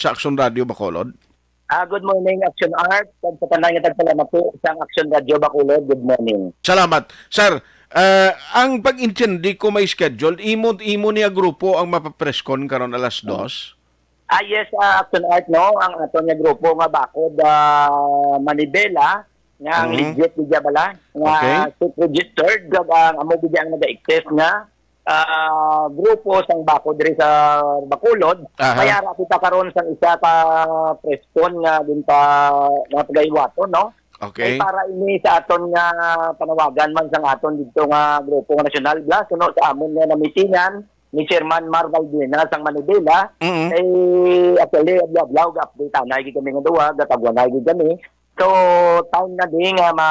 sa Action Radio Bacolod. Ah, good morning, Action Art. Kung sa tanay nga tagpalama po, isang Action Radio Bacolod, good morning. Salamat. Sir, ah, ang pag-intindi ko may schedule, imo, imo niya grupo ang mapapreskon karon alas dos. Ah, yes, ah, Action Art, no? Ang ato nga grupo nga bakod ah, Manibela, nga ang Mhm. legit di bala, nga Okay. registered, nga ang amo ang nag-exist nga ah, grupo sang bakod diri sa Bacolod. Aha. Kaya ra kita karon sang isa ka preskon nga din pa nga pagaywato, no? Okay. Ay para ini sa aton nga panawagan man sa aton dito nga grupo nga nasyonal bla kuno sa amon nga namitingan ni Chairman Mar Valdena sang Manila Mhm. ay actually bla bla ga update na kami nga duwa gatagwan na kami so time na din nga ma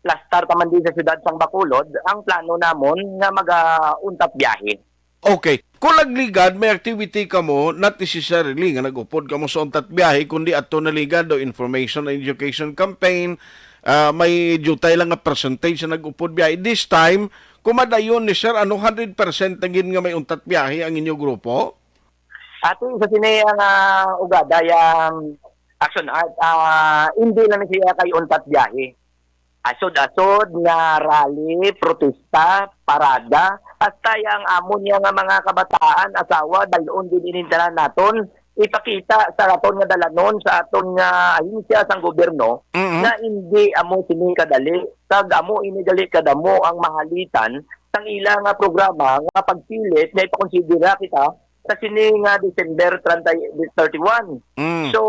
plastar ta man din sa syudad sang Bacolod ang plano namon nga mag-untap biyahe Okay. Kung nagligad, may activity ka mo, not necessarily nga nag-upod ka mo sa untat biyahe, kundi ato naligad do information and education campaign, ah, may jutay lang nga percentage na nag-upod biyahe. This time, kumadayon ni sir, ano 100% naging nga may untat biyahe ang inyo grupo? Ato sa sini ang uh, ugada yang action art ah, hindi lang siya kay untat biyahe. Asod-asod nga rally, protesta, parada, hasta yang amo niya nga mga kabataan, asawa, dalon din inintanan naton, ipakita sa aton nga dalanon sa aton nga ahinsya sang gobyerno Mhm. na hindi amo sini kadali. Tag amo inigali kadamo ang mahalitan sang ilang nga programa nga pagpilit na ipakonsidera kita sa sini nga December 30, 31. Mm. So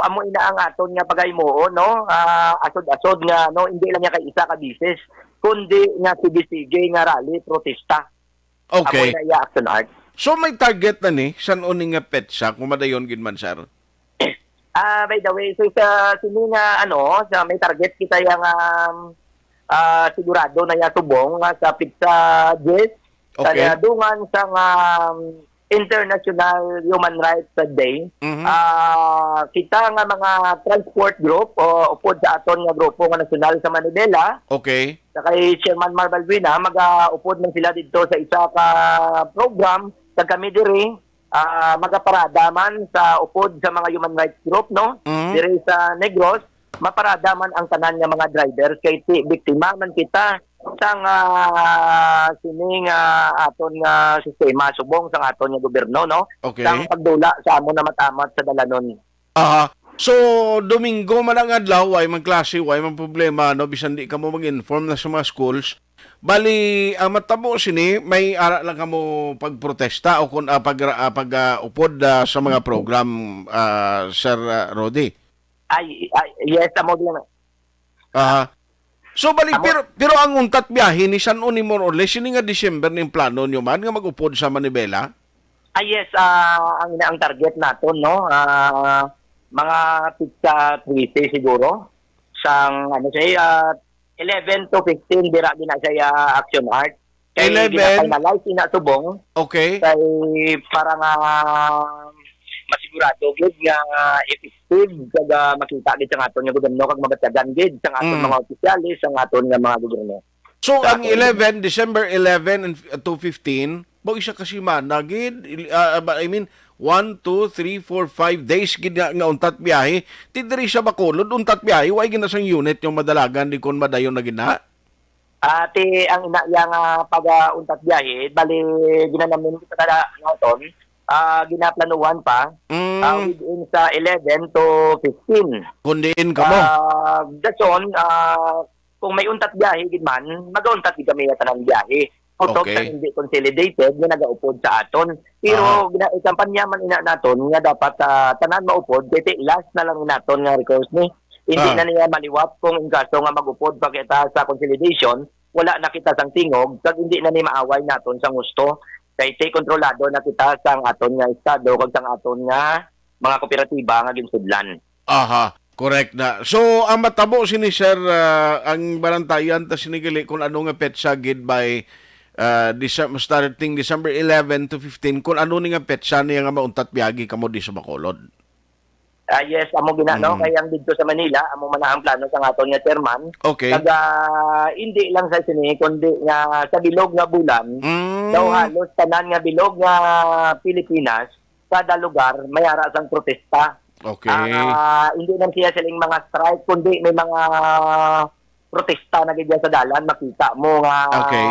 amo ina ang aton nga pagaymoo no Ah, asod-asod nga no hindi lang niya kay isa ka bisis kundi nga sige-sige nga rally protesta. Amo Okay. ina iya action art. So may target na ni, san uning nga petsa, kumadayon gid man sir? Ah, by the way, so sa sini nga ano, sa may target kita yang um, ah, sigurado na ya subong nga sa pizza Jess sa Okay. dungan sa um, International Human Rights Day. Mhm. Ah, kita nga mga transport group o upod sa aton nga grupo nga nasyonal sa Manila Okay. sa kay Chairman Mar Balbina mag-upod man sila dito sa isa ka program sa kami diri ah, magaparada man sa upod sa mga human rights group no Mhm. diri sa Negros maparada man ang tanan nga mga drivers kay ti biktima man kita sa nga sining nga aton nga sistema subong sa aton nga gobyerno no Okay. sa pagdula sa amo na matamat sa dalanon Aha. So, Domingo man ang adlaw, ay man klase, way man problema, no? Bisan di ka mo mag-inform na sa mga schools. Bali, ang matabo sini, may ara lang ka mo pagprotesta o kung ah, pag, ah, pag ah, upod ah, sa mga program, ah, Sir ah, Rodi. ay, ay yes amo din Aha. So, bali, Amo- pero, pero ang untat biyahe ni San Uni more or less, sini nga December ning plano nyo man, nga mag-upod sa Manibela? Ah, yes, ah, ang ang target naton no, ah, mga pizza 30 siguro. Sang ano siya, ah, 11 to 15 dira din na siya ah, action art. 11? gina-finalize na subong Okay. kay para nga masigurado gid nga effective kag ah, makita gid sa aton nga gobyerno kag mabatagan gid sa aton Mm. mga opisyalis sa aton nga mga gobyerno. So, Sa ang akin. 11, December 11 and f- to 15, bo isa kasi managid, uh, I mean, 1, 2, 3, 4, 5 days gid nga, nga untat biyahe. Tidiri sa Bacolod, untat biyahe, way ginasang unit yung madalagan di kon madayon na gina. Ate, ang ina yang uh, pag-untat biyahe, bali ginanamin kita kada noton, ah ginaplanuhan pa Mm, ah, within sa 11 to 15. kundiin ka mo. Ah, dason, ah, kung may untat biyahe gid man, mag-untat gid kami sa tanang biyahe. Utok Okay. sa hindi consolidated nga nagaupod sa aton. Pero Ah. gina kampanya man ina naton nga dapat ah, tanan maupod, kay last na lang naton nga request ni. Hindi Ah. na niya maliwat kung in kaso nga magupod pa kita sa consolidation, wala na kita sang tingog, kag hindi na ni maaway naton sa gusto. Kay tay kontrolado na kita sang aton nga estado kag sang aton nga mga kooperatiba nga ginsudlan. Aha, correct na. So, ang matabo sini Sir, ah, ang barantayan ta sinigali kung ano nga petsa gid by uh, December, starting December 11 to 15, kung ano ni nga petsa niya nga mauntat biyagi kamo di sa Bacolod. Ah yes, amo ginano Mm. kay ang dito sa Manila, amo man ang plano sa aton nga chairman. Okay. Kag ah, hindi lang sa sini kundi nga sa bilog nga bulan, Mm. Daw halos tanan nga bilog nga Pilipinas kada lugar may ara sang protesta. Okay. Ah, hindi lang siya siling mga strike kundi may mga protesta na gidya sa dalan makita mo nga Okay.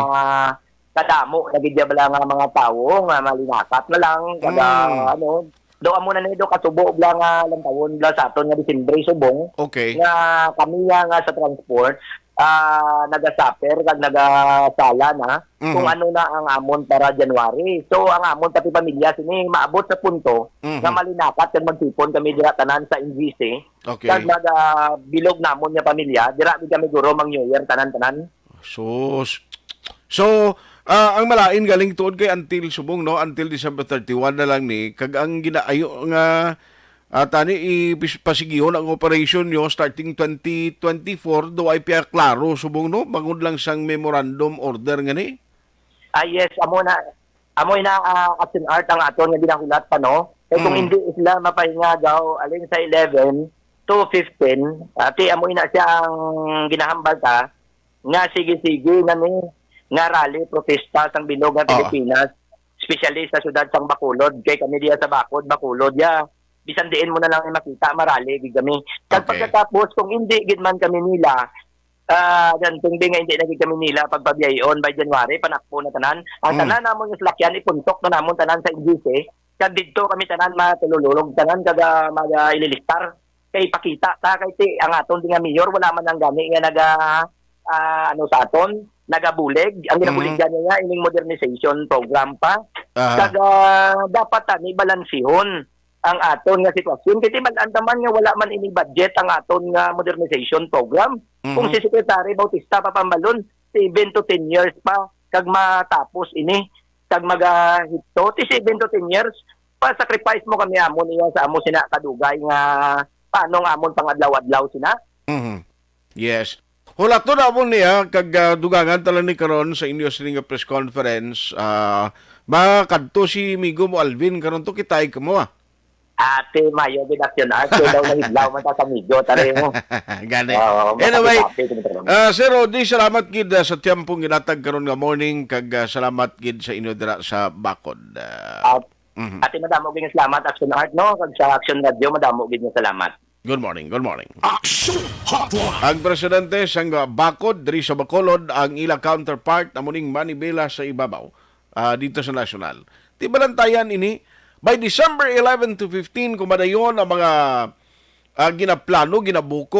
kadamo na gidya bala nga mga tawo nga malinakat na lang kada Mm. ano do amo na nido kasubo bla nga lang tawon bla sa aton nga Disyembre subong Okay. nga kami nga, nga sa transport ah nagasuffer kag nagasala na Mhm. kung ano na ang amon para January. So ang amon pati pamilya sini maabot sa punto Mhm. nga malinakat kag magtipon kami dira tanan sa NGC Okay. kag nagabilog namon nga pamilya dira mi kami guro mang New Year tanan-tanan. Sus. So, ah, ang malain galing tuod kay until subong no until December 31 na lang ni kag ang ginaayo nga at ani ipasigihon ang operation nyo starting 2024 do ay piya klaro subong no bangod lang sang memorandum order nga ni. Ah yes, amo na amo na uh, action art ang aton nga ginahulat pa no. Kay kung Mm. hindi sila mapahinga daw alin sa 11 to 15, ati amo na siya ang ginahambal ta nga sige-sige na ni nga rally protesta sang bilog Oo. ng Pilipinas, especially sa syudad sang Bacolod. Kay kami diya sa Bacod, Bacolod ya. Bisan diin mo na lang makita marali gid kami. Kag Okay. pagkatapos kung hindi gid man kami nila Ah, dan kung di nga hindi naging kami nila pagpabiyayon by January, panakpo na tanan. Ang Mm. tanan namon yung salakyan, ipuntok na namon tanan sa NGC. Kag dito kami tanan matulululog, tanan kaga maga ililistar. Kay pakita ta kay ti ang aton nga mayor wala man ang gani nga naga ah, ano sa aton, nagabulig. Ang ginabulig Mhm. niya ining modernization program pa. Ah, Kag ah, dapat tani balansihon ang aton nga sitwasyon. Kaya man nga wala man ini budget ang aton nga modernization program. Kung mhm. si Secretary Bautista Papambalon, 7 to 10 years pa kag matapos ini kag magahito ti 7 to 10 years pa sacrifice mo kami amon iya sa amo sina kadugay nga paano nga amon pangadlaw-adlaw sina Mhm. Yes. Hulat to na mo niya kag ah, dugangan tala ni karon sa inyo nga press conference ah makadto si Migo mo Alvin karon to kitay ka mo ah. Ate mayo art kay daw nahidlaw man ta sa medyo tare mo Gani. Oo, Anyway. Ah, Sir Rodi, salamat gid ah, sa tiyampong ginatag karon nga morning kag ah, salamat gid sa inyo dira sa Bakod. Ah, At mhm. ate madamo gid nga salamat action art no kag sa action radio madamo gid nga salamat Good morning, good morning. Action Hotline. Ang presidente sang Bakod diri sa Bacolod ang ila counterpart na muning Manibela sa ibabaw ah, dito sa national. Tibalantayan ini by December 11 to 15 kumadayon ang mga ah, ginaplano, ginabuko